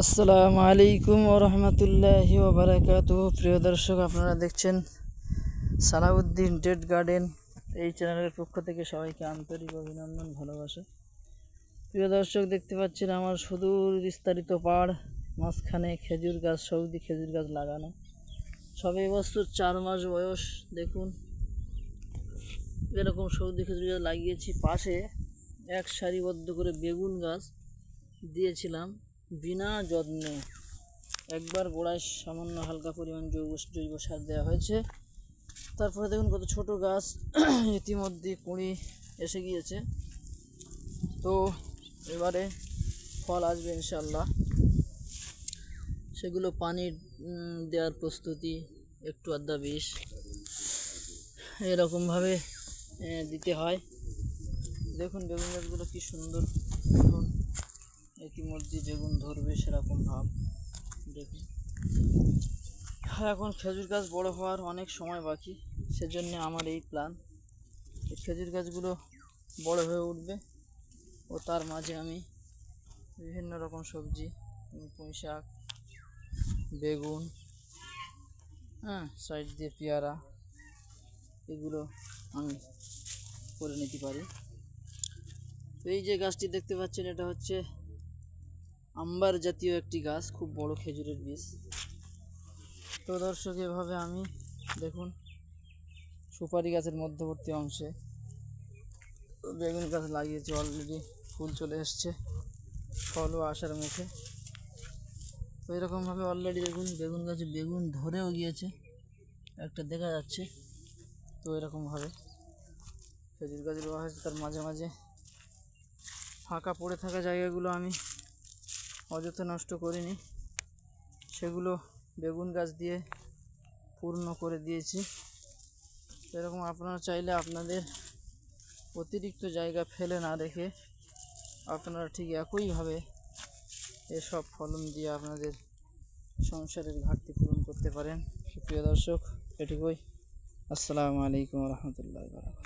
আসসালামু আলাইকুম রহমতুল্লাহি ওবরাকাত প্রিয় দর্শক, আপনারা দেখছেন সালাউদ্দিন ডেড গার্ডেন এই চ্যানেলের পক্ষ থেকে সবাইকে আন্তরিক অভিনন্দন, ভালোবাসা। প্রিয় দর্শক, দেখতে পাচ্ছেন আমার সুদূর বিস্তারিত পাড় মাঝখানে খেজুর গাছ সৌদি খেজুর গাছ লাগানো। সবে বছর চার মাস বয়স, দেখুন। এরকম সৌদি খেজুর গাছ লাগিয়েছি, পাশে এক সারিবদ্ধ করে বেগুন গাছ দিয়েছিলাম। বিনা যত্নে একবার গোড়ায় সামান্য হালকা পরিমাণ জৈব জৈব সার দেওয়া হয়েছে। তারপরে দেখুন কত ছোট গাছ। ইতিমধ্যে কুঁড়ি এসে গিয়েছে। তো এবারে ফল আসবে ইনশাল্লাহ সেগুলো পানি দেওয়ার প্রস্তুতি, একটু আধা বিষ এরকমভাবে দিতে হয়। দেখুন বেগুন গাছগুলো কি সুন্দর। ইতিমধ্যে বেগুন ধরবে সেরকম ভাব। দেখুন। হ্যাঁ, এখন খেজুর গাছ বড় হওয়ার অনেক সময় বাকি সেজন্য আমার এই প্ল্যান খেজুর গাছগুলো বড় হয়ে উঠবে ও তার মাঝে আমি বিভিন্ন রকম সবজি পুঁই শাক বেগুন হ্যাঁ সাইড দিয়ে পেয়ারা এগুলো আমি করে নিতে পারি। তো এই যে গাছটি দেখতে পাচ্ছেন এটা হচ্ছে আম্বার জাতীয় একটি গাছ, খুব বড় খেজুরের বীজ। তো দর্শক, এভাবে আমি, দেখুন, সুপারি গাছের মধ্যবর্তী অংশে বেগুন গাছ লাগিয়েছি অলরেডি ফুল চলে এসছে, ফলও আসার মুখে। তো এরকমভাবে অলরেডি দেখুন, বেগুন গাছে বেগুন ধরেও গিয়েছে, একটা দেখা যাচ্ছে। তো এরকমভাবে খেজুর গাছ রোয়া হয়েছে তার মাঝে মাঝে ফাঁকা পড়ে থাকা জায়গাগুলো আমি অযথা নষ্ট করিনি। সেগুলো বেগুন গাছ দিয়ে পূর্ণ করে দিয়েছি। এরকম আপনারা চাইলে আপনাদের অতিরিক্ত জায়গা ফেলে না রেখে আপনারা ঠিক একইভাবে এসব ফলন দিয়ে আপনাদের সংসারের ঘাটতি পূরণ করতে পারেন। প্রিয় দর্শক, এটুকুই। আসসালামু আলাইকুম রহমতুল্লাহ